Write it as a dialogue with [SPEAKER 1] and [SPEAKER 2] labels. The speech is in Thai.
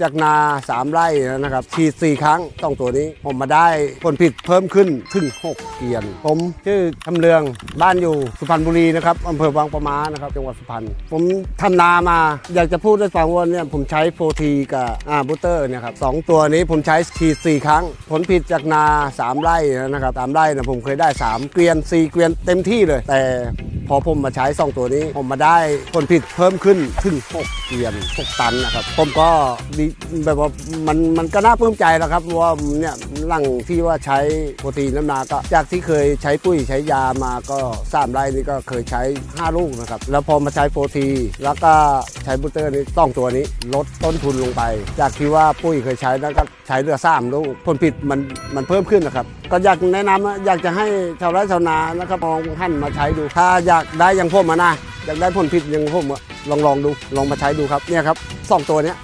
[SPEAKER 1] จากนาสามไร่นะครับฉีดสี่ครั้งต้องตัวนี้ ผมมาได้ผลผลิตเพิ่มขึ้นถึง 6 เกียน ผมชื่อทำเรืองบ้านอยู่สุพรรณบุรีนะครับอำเภอบางปะมานะครับจังหวัดสุพรรณผมทำนามา อยากจะพูดให้ฟังว่าเนี่ยผมใช้โฟทีกับอาบูเตอร์เนี่ยครับสองตัวนี้ผมใช้ฉีดสี่ครั้ง ผลผลิตจากนาสามไร่นะครับสามไร่นะผมเคยได้สามเกวียนสี่เกวียนเต็มที่เลย แต่ พอผมมาใช้สองตัวนี้ผมมาได้ผลผลิตเพิ่มขึ้นถึง6เกวียน6ตันนะครับ ผมก็ดีแบบว่ามันมันก็น่าปลื้มใจแล้วครับว่าเนี่ย หลังที่ว่าใช้โปรตีนน้ำนาก็ จากที่เคยใช้ปุ้ยใช้ยามาก็สามไร่นี่ก็เคยใช้ 5 ลูกนะครับ แล้วพอมาใช้โปรตีนแล้วก็ใช้บูเตอร์นี่ต้องตัวนี้ลดต้นทุนลงไป จากที่ว่าปุ้ยเคยใช้แล้วก็ใช้เรือสามลูกผลผลิตมันมันเพิ่มขึ้นนะครับ ก็อยากแนะนำนะอยากจะให้ชาวไร่ชาวนานะครับมองท่านมาใช้ดู ถ้าอยากได้อย่างผมอะนะอยากได้ผลผลิตอย่างผมอะลองลองดูลองมาใช้ดูครับเนี่ยครับสองตัวเนี้ย